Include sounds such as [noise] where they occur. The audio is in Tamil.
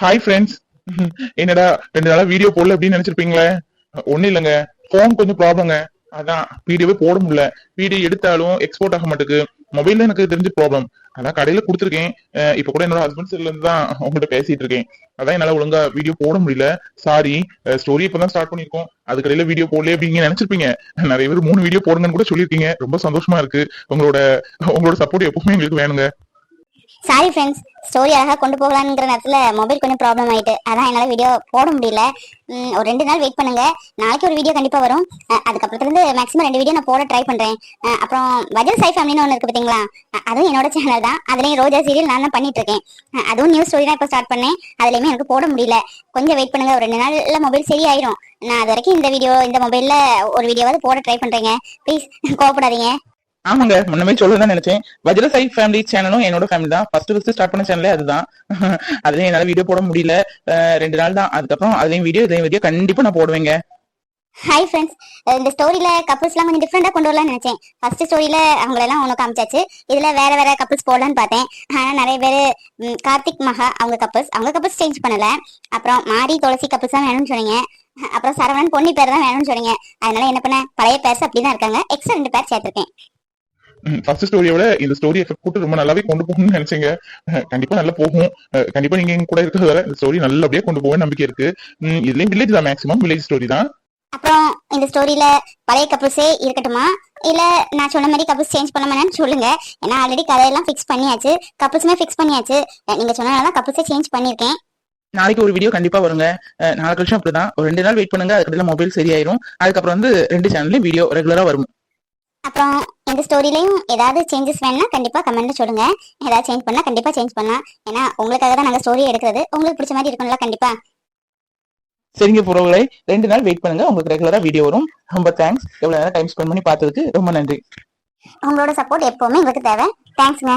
ஹாய் ஃப்ரெண்ட்ஸ் என்னடா ரெண்டு நாளா வீடியோ போடல அப்படின்னு நினைச்சிருப்பீங்களே? ஒண்ணும் இல்லைங்க. ஃபோன் கொஞ்சம் ப்ராப்ளங்க அதான் வீடியோவே போட முடியல. வீடியோ எடுத்தாலும் எக்ஸ்போர்ட் ஆக மாட்டேங்குது மொபைல்ல எனக்கு தெரிஞ்ச ப்ராப்ளம் அதான் கடையில கொடுத்துருக்கேன். இப்ப கூட என்னோட ஹஸ்பண்ட் சைட்ல இருந்து தான் உங்கள்கிட்ட பேசிட்டு இருக்கேன். அதான் என்னால ஒழுங்கா வீடியோ போட முடியல. சாரி ஸ்டோரி இப்பதான் ஸ்டார்ட் பண்ணிருக்கோம். அதுக்கடையில வீடியோ போடல அப்படிங்க நினைச்சிருப்பீங்க. நிறைய பேர் மூணு வீடியோ போடுங்கன்னு கூட சொல்லியிருக்கீங்க. ரொம்ப சந்தோஷமா இருக்கு. உங்களோட உங்களோட சப்போர்ட் எப்பவுமே எங்களுக்கு வேணுங்க. சாரி ஃப்ரெண்ட்ஸ் ஸ்டோரி அழகாக கொண்டு போகலாங்கிற நேரத்தில் மொபைல் கொஞ்சம் ப்ராப்ளம் ஆயிட்டு. அதான் என்னால் வீடியோ போட முடியல. ஒரு ரெண்டு நாள் வெயிட் பண்ணுங்க. நாளைக்கு ஒரு வீடியோ கண்டிப்பாக வரும். அதுக்கப்புறத்துலேருந்து மேக்ஸிமம் ரெண்டு வீடியோ நான் போட ட்ரை பண்ணுறேன் அப்புறம் வஜல் சாய் ஃபேமிலின்னு ஒன்று இருக்குது பார்த்தீங்களா அதுவும் என்னோட சேனல் தான். அதுலேயும் ரோஜா சீரியல் நான் தான் பண்ணிட்டு இருக்கேன். அதுவும் நியூஸ் ஸ்டோரி தான் இப்போ ஸ்டார்ட் பண்ணேன். அதுலேயுமே எனக்கு போட முடியல. கொஞ்சம் வெயிட் பண்ணுங்க. ஒரு ரெண்டு நாளில் மொபைல் சரியாயிரும். நான் அது வரைக்கும் இந்த வீடியோ இந்த மொபைலில் ஒரு வீடியோவாவது போட ட்ரை பண்ணுறேங்க ப்ளீஸ் கோவப்படாதீங்க. ஆமாங்க முன்னமே சொல்லதான் நினைச்சேன். வஜ்ரசாய் ஃபேமிலி சேனலும் என்னோட ஃபேமிலி தான். ஃபர்ஸ்ட் ஃபர்ஸ்ட் ஸ்டார்ட் பண்ண சேனலே அதுதான். [laughs] அதுலயும் என்னால வீடியோ போட முடியல. ரெண்டு நாள் தான். அதுக்கப்புறம் அதுலயும் வீடியோ இதையும் வீடியோ கண்டிப்பா நான் போடுவேங்க. ஹாய் ஃப்ரெண்ட்ஸ் இந்த ஸ்டோரியில கப்புள்ஸ்லாம் கொஞ்சம் டிஃப்ரெண்டா கொண்டு வரலாம்னு நினைச்சேன். ஃபர்ஸ்ட் ஸ்டோரியில அவங்களெல்லாம் ஒன்று காமிச்சாச்சு. இதுல வேற வேற கப்புள்ஸ் போடலான்னு பார்த்தேன். ஆனா நிறைய பேர் கார்த்திக் மகா அவங்க கப்புள்ஸ் அவங்க கப்புள்ஸ் சேஞ்ச் பண்ணல. அப்புறம் மாரி துளசி கப்புள்ஸ் தான் வேணும்னு சொன்னீங்க. அப்புறம் சரவணன் பொன்னி பேர் தான் வேணும்னு சொன்னீங்க. அதனால என்ன பண்ண பழைய பேர்ஸ் அப்படிதான் இருக்காங்க. எக்ஸ்ட்ரா ரெண்டு பேர் சேர்த்திருக்கேன். ஃபர்ஸ்ட் ஸ்டோரியோட இந்த ஸ்டோரி எஃபெக்ட் போட்டு ரொம்ப நல்லாவே கொண்டு போகணும்னு நினைச்சீங்க. கண்டிப்பா நல்லா போகும். கண்டிப்பா நீங்க எங்க கூட இருக்கிறது வர இந்த ஸ்டோரி நல்லபடியா கொண்டு போக நம்பிக்கை இருக்கு. உம் இதுலயும் வில்லேஜ் தான் மேக்ஸிமம் வில்லேஜ் ஸ்டோரி தான். அப்புறம் இந்த ஸ்டோரியில பழைய கப்புள்ஸே இருக்கட்டுமா? இல்ல நான் சொன்ன மாதிரி கப்புள்ஸ் சேஞ்ச் பண்ண சொல்லுங்க. ஏன்னா ஆல்ரெடி கதையெல்லாம் ஃபிக்ஸ் பண்ணியாச்சு. கப்புள்ஸுமே ஃபிக்ஸ் பண்ணியாச்சு. நீங்க சொன்னனால கப்புள்ஸே சேஞ்ச் பண்ணியிருக்கேன். நாளைக்கு ஒரு வீடியோ கண்டிப்பா வருங்க. நாளை கழிச்சும் அப்படிதான். ஒரு ரெண்டு நாள் வெயிட் பண்ணுங்க. அதுக்கடையில மொபைல் சரியாயிரும். அதுக்கப்புறம் வந்து ரெண்டு சேனல்லையும் வீடியோ ரெகுலரா வரும். அப்புறம் இந்த ஸ்டோரிலையும் ஏதாவது சேஞ்சஸ் வேணும்னா கண்டிப்பா கமெண்ட்ல சொல்லுங்க. ஏதாவது சேஞ்ச் பண்ணா கண்டிப்பா சேஞ்ச் பண்ணலாம். ஏன்னா உங்களுக்காக தான் நாங்க ஸ்டோரி எடுக்கிறது. உங்களுக்கு பிடிச்ச மாதிரி இருக்கும்ல கண்டிப்பா. சரிங்க புறவுகளை ரெண்டு நாள் வெயிட் பண்ணுங்க. உங்களுக்கு ரெகுலரா வீடியோ வரும். ரொம்ப தேங்க்ஸ் எவ்வளவு நேரம் டைம் ஸ்பெண்ட் பண்ணி பார்த்ததுக்கு ரொம்ப நன்றி. உங்களோட சப்போர்ட் எப்பவுமே எங்களுக்கு தேவை. தேங்க்ஸ்ங்க